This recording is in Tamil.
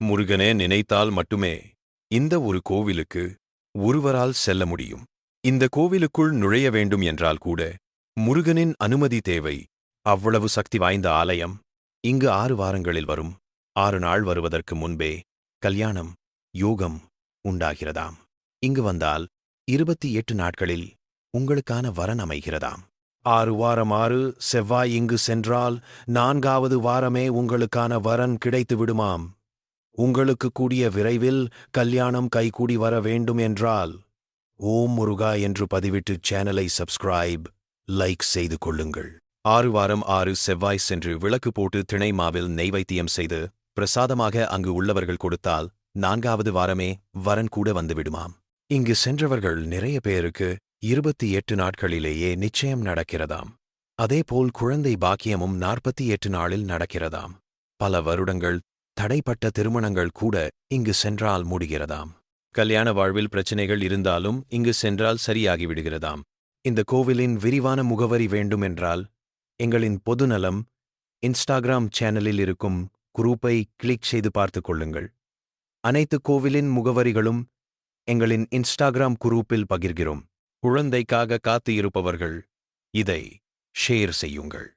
முருகனே நினைத்தால் மட்டுமே இந்த ஒரு கோவிலுக்கு ஒருவரால் செல்ல முடியும். இந்த கோவிலுக்குள் நுழைய வேண்டும் என்றால் கூட முருகனின் அனுமதி தேவை. அவ்வளவு சக்தி வாய்ந்த ஆலயம் இங்கு ஆறு வாரங்களில் வரும். ஆறு நாள் வருவதற்கு முன்பே கல்யாணம் யோகம் உண்டாகிறதாம். இங்கு வந்தால் இருபத்தி எட்டு நாட்களில் உங்களுக்கான வரன் அமைகிறதாம். ஆறு வாரம் ஆறு செவ்வாய் இங்கு சென்றால் நான்காவது வாரமே உங்களுக்கான வரன் கிடைத்து விடுமாம் உங்களுக்கு கூடிய விரைவில் கல்யாணம் கைகூடி வர வேண்டும் என்றால் ஓம் முருகா என்று பதிவிட்டு சேனலை சப்ஸ்கிரைப் லைக் செய்து கொள்ளுங்கள். ஆறு வாரம் ஆறு செவ்வாய் சென்று விளக்கு போட்டு திணை மாவில் நெய்வைத்தியம் செய்து பிரசாதமாக அங்கு உள்ளவர்கள் கொடுத்தால் நான்காவது வாரமே வரன் கூட வந்துவிடுமாம். இங்கு சென்றவர்கள் நிறைய பேருக்கு இருபத்தி எட்டு நாட்களிலேயே நிச்சயம் நடக்கிறதாம். அதேபோல் குழந்தை பாக்கியமும் நாற்பத்தி எட்டு நாளில் நடக்கிறதாம். பல வருடங்கள் தடைப்பட்ட திருமணங்கள் கூட இங்கு சென்றால் முடிகிறதாம். கல்யாண வாழ்வில் பிரச்சினைகள் இருந்தாலும் இங்கு சென்றால் சரியாகிவிடுகிறதாம். இந்த கோவிலின் விரிவான முகவரி வேண்டுமென்றால் எங்களின் பொதுநலம் இன்ஸ்டாகிராம் சேனலில் இருக்கும் குரூப்பை கிளிக் செய்து பார்த்துக் கொள்ளுங்கள். அனைத்து கோவிலின் முகவரிகளும் எங்களின் இன்ஸ்டாகிராம் குரூப்பில் பகிர்கிறோம். குழந்தைக்காக காத்து இருப்பவர்கள் இதை ஷேர் செய்யுங்கள்.